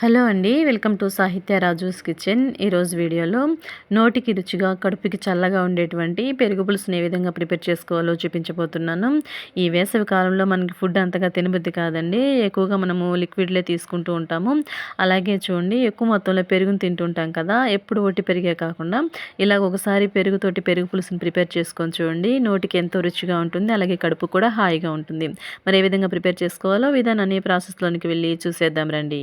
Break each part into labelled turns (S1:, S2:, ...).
S1: Hello అండి welcome to సాహిత్య Raju's kitchen. ఈరోజు వీడియోలో నోటికి రుచిగా కడుపుకి చల్లగా ఉండేటువంటి పెరుగు పులుసుని ఏ విధంగా ప్రిపేర్ చేసుకోవాలో చూపించబోతున్నాను. ఈ వేసవి కాలంలో మనకి ఫుడ్ అంతగా తినబుద్ది కాదండి. ఎక్కువగా మనము లిక్విడ్లే తీసుకుంటూ ఉంటాము. అలాగే చూడండి ఎక్కువ మొత్తంలో పెరుగుని తింటుంటాం కదా. ఎప్పుడు ఒట్టి పెరిగే కాకుండా ఇలాగ ఒకసారి పెరుగుతోటి పెరుగు పులుసుని ప్రిపేర్ చేసుకొని చూడండి నోటికి ఎంతో రుచిగా ఉంటుంది. అలాగే కడుపు కూడా హాయిగా ఉంటుంది. మరి ఏ విధంగా ప్రిపేర్ చేసుకోవాలో విధానాన్ని ప్రాసెస్లోనికి వెళ్ళి చూసేద్దాం రండి.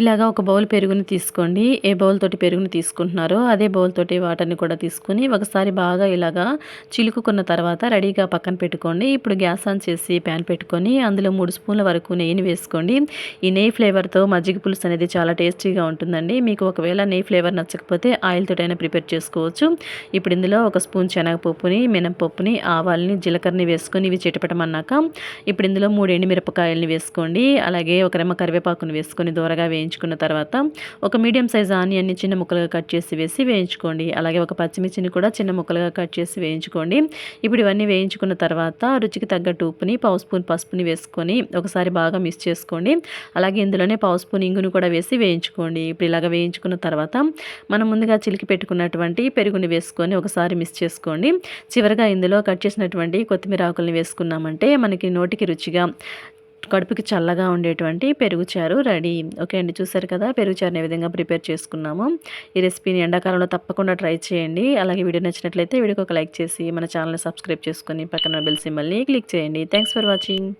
S1: ఇలాగా ఒక బౌల్ పెరుగుని తీసుకోండి. ఏ బౌల్ తోటి పెరుగుని తీసుకుంటున్నారో అదే బౌల్ తోటి వాటర్ని కూడా తీసుకుని ఒకసారి బాగా ఇలాగా చిలుకుకున్న తర్వాత రెడీగా పక్కన పెట్టుకోండి. ఇప్పుడు గ్యాస్ ఆన్ చేసి ప్యాన్ పెట్టుకొని అందులో మూడు స్పూన్ల వరకు నెయ్యిని వేసుకోండి. ఈ నెయ్యి ఫ్లేవర్తో మజ్జిగ పులుసు అనేది చాలా టేస్టీగా ఉంటుందండి. మీకు ఒకవేళ నెయ్యి ఫ్లేవర్ నచ్చకపోతే ఆయిల్ తోటైనా ప్రిపేర్ చేసుకోవచ్చు. ఇప్పుడు ఇందులో ఒక స్పూన్ శనగపప్పుని మినపప్పుని ఆవాలని జీలకర్రని వేసుకొని ఇవి చెట్టపెట్టమన్నాక ఇప్పుడు ఇందులో మూడు ఎండుమిరపకాయలని వేసుకోండి. అలాగే ఒక రెమ్మ కరివేపాకుని వేసుకొని దూరగా వేయించి వేయించుకున్న తర్వాత ఒక మీడియం సైజ్ ఆనియన్ని చిన్న ముక్కలుగా కట్ చేసి వేసి వేయించుకోండి. అలాగే ఒక పచ్చిమిర్చిని కూడా చిన్న ముక్కలుగా కట్ చేసి వేయించుకోండి. ఇప్పుడు ఇవన్నీ వేయించుకున్న తర్వాత రుచికి తగ్గట్టు ఉప్పుని పావు స్పూన్ పసుపుని వేసుకొని ఒకసారి బాగా మిక్స్ చేసుకోండి. అలాగే ఇందులోనే పావు స్పూన్ ఇంగుని కూడా వేసి వేయించుకోండి. ఇప్పుడు ఇలాగ వేయించుకున్న తర్వాత మనం ముందుగా చిలికి పెట్టుకున్నటువంటి పెరుగుని వేసుకొని ఒకసారి మిక్స్ చేసుకోండి. చివరిగా ఇందులో కట్ చేసినటువంటి కొత్తిమీర ఆకుల్ని వేసుకున్నామంటే మనకి నోటికి రుచిగా కడుపుకి చల్లగా ఉండేటువంటి పెరుగుచారు రెడీ. ఓకే అండి చూసారు కదా పెరుగుచారుని ఏ విధంగా ప్రిపేర్ చేసుకున్నాము. ఈ రెసిపీని ఎండాకాలంలో తప్పకుండా ట్రై చేయండి. అలాగే వీడియో నచ్చినట్లయితే వీడియోకి ఒక లైక్ చేసి మన ఛానల్ని సబ్స్క్రైబ్ చేసుకొని పక్కన బెల్ సింబల్ని క్లిక్ చేయండి. Thanks for watching.